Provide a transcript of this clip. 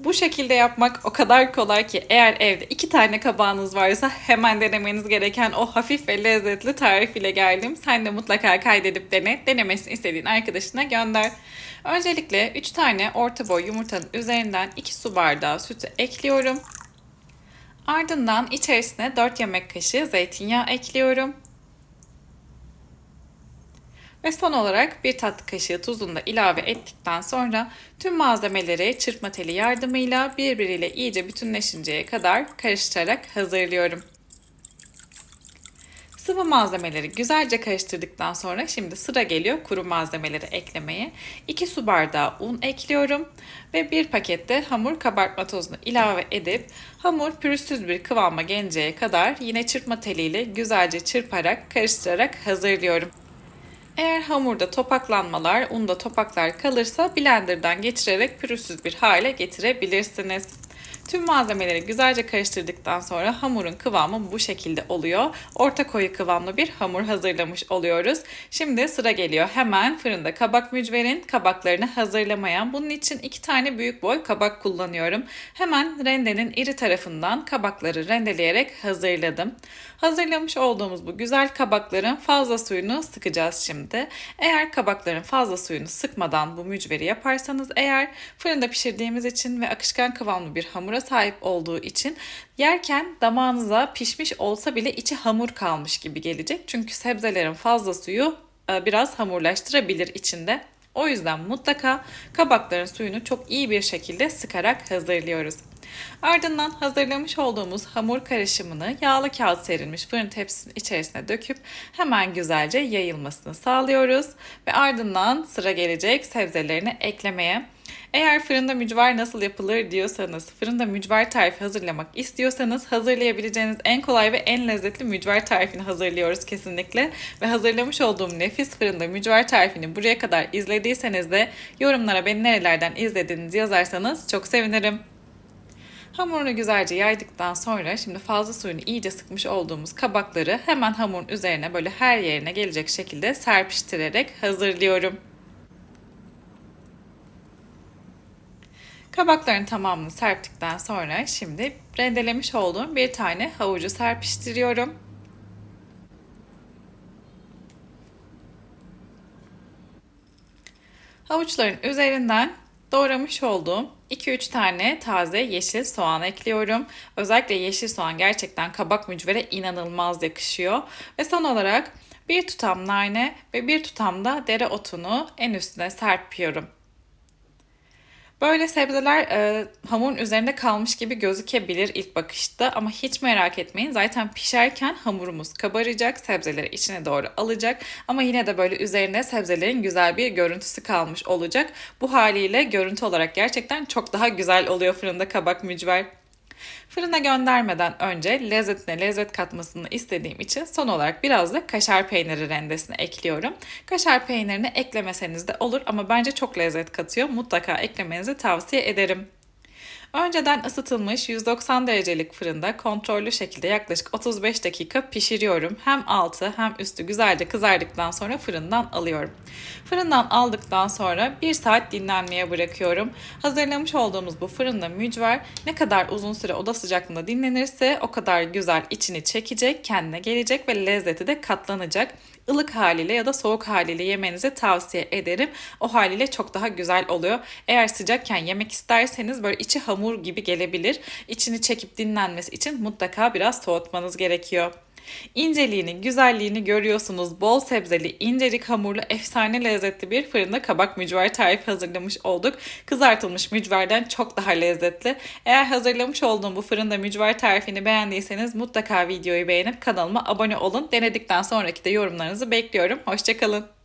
Bu şekilde yapmak o kadar kolay ki eğer evde iki tane kabağınız varsa hemen denemeniz gereken o hafif ve lezzetli tarif ile geldim. Sen de mutlaka kaydedip dene. Denemesini istediğin arkadaşına gönder. Öncelikle 3 tane orta boy yumurtanın üzerinden 2 su bardağı sütü ekliyorum. Ardından içerisine 4 yemek kaşığı zeytinyağı ekliyorum. Ve son olarak bir tatlı kaşığı tuzunu da ilave ettikten sonra tüm malzemeleri çırpma teli yardımıyla birbiriyle iyice bütünleşinceye kadar karıştırarak hazırlıyorum. Sıvı malzemeleri güzelce karıştırdıktan sonra şimdi sıra geliyor kuru malzemeleri eklemeye. 2 su bardağı un ekliyorum ve bir pakette hamur kabartma tozunu ilave edip hamur pürüzsüz bir kıvama gelinceye kadar yine çırpma teliyle güzelce çırparak karıştırarak hazırlıyorum. Eğer hamurda topaklanmalar, unda topaklar kalırsa blenderdan geçirerek pürüzsüz bir hale getirebilirsiniz. Tüm malzemeleri güzelce karıştırdıktan sonra hamurun kıvamı bu şekilde oluyor. Orta koyu kıvamlı bir hamur hazırlamış oluyoruz. Şimdi sıra geliyor hemen fırında kabak mücverin kabaklarını hazırlamaya. Bunun için iki tane büyük boy kabak kullanıyorum. Hemen rendenin iri tarafından kabakları rendeleyerek hazırladım. Hazırlamış olduğumuz bu güzel kabakların fazla suyunu sıkacağız şimdi. Eğer kabakların fazla suyunu sıkmadan bu mücveri yaparsanız eğer fırında pişirdiğimiz için ve akışkan kıvamlı bir hamura sahip olduğu için yerken damağınıza pişmiş olsa bile içi hamur kalmış gibi gelecek. Çünkü sebzelerin fazla suyu e, biraz hamurlaştırabilir içinde. O yüzden mutlaka kabakların suyunu çok iyi bir şekilde sıkarak hazırlıyoruz. Ardından hazırlamış olduğumuz hamur karışımını yağlı kağıt serilmiş fırın tepsisinin içerisine döküp hemen güzelce yayılmasını sağlıyoruz. Ve ardından sıra gelecek sebzelerini eklemeye. Eğer fırında mücver nasıl yapılır diyorsanız, fırında mücver tarifi hazırlamak istiyorsanız hazırlayabileceğiniz en kolay ve en lezzetli mücver tarifini hazırlıyoruz kesinlikle. Ve hazırlamış olduğum nefis fırında mücver tarifini buraya kadar izlediyseniz de yorumlara beni nerelerden izlediğinizi yazarsanız çok sevinirim. Hamurunu güzelce yaydıktan sonra şimdi fazla suyunu iyice sıkmış olduğumuz kabakları hemen hamurun üzerine böyle her yerine gelecek şekilde serpiştirerek hazırlıyorum. Kabakların tamamını serptikten sonra şimdi rendelemiş olduğum bir tane havucu serpiştiriyorum. Havuçların üzerinden doğramış olduğum 2-3 tane taze yeşil soğan ekliyorum. Özellikle yeşil soğan gerçekten kabak mücvere inanılmaz yakışıyor. Ve son olarak bir tutam nane ve bir tutam da dereotunu en üstüne serpiyorum. Böyle sebzeler e, hamurun üzerinde kalmış gibi gözükebilir ilk bakışta ama hiç merak etmeyin. Zaten pişerken hamurumuz kabaracak, sebzeleri içine doğru alacak ama yine de böyle üzerine sebzelerin güzel bir görüntüsü kalmış olacak. Bu haliyle görüntü olarak gerçekten çok daha güzel oluyor fırında kabak mücver. Fırına göndermeden önce lezzetine lezzet katmasını istediğim için son olarak biraz da kaşar peyniri rendesine ekliyorum. Kaşar peynirini eklemeseniz de olur ama bence çok lezzet katıyor. Mutlaka eklemenizi tavsiye ederim. Önceden ısıtılmış 190 derecelik fırında kontrollü şekilde yaklaşık 35 dakika pişiriyorum. Hem altı hem üstü güzelce kızardıktan sonra fırından alıyorum. Fırından aldıktan sonra 1 saat dinlenmeye bırakıyorum. Hazırlamış olduğumuz bu fırında mücver ne kadar uzun süre oda sıcaklığında dinlenirse o kadar güzel içini çekecek, kendine gelecek ve lezzeti de katlanacak ılık haliyle ya da soğuk haliyle yemenizi tavsiye ederim. O haliyle çok daha güzel oluyor. Eğer sıcakken yemek isterseniz böyle içi hamur gibi gelebilir. İçini çekip dinlenmesi için mutlaka biraz soğutmanız gerekiyor. İnceliğini, güzelliğini görüyorsunuz. Bol sebzeli, incecik hamurlu, efsane lezzetli bir fırında kabak mücver tarifi hazırlamış olduk. Kızartılmış mücverden çok daha lezzetli. Eğer hazırlamış olduğum bu fırında mücver tarifini beğendiyseniz mutlaka videoyu beğenip kanalıma abone olun. Denedikten sonraki de yorumlarınızı bekliyorum. Hoşçakalın.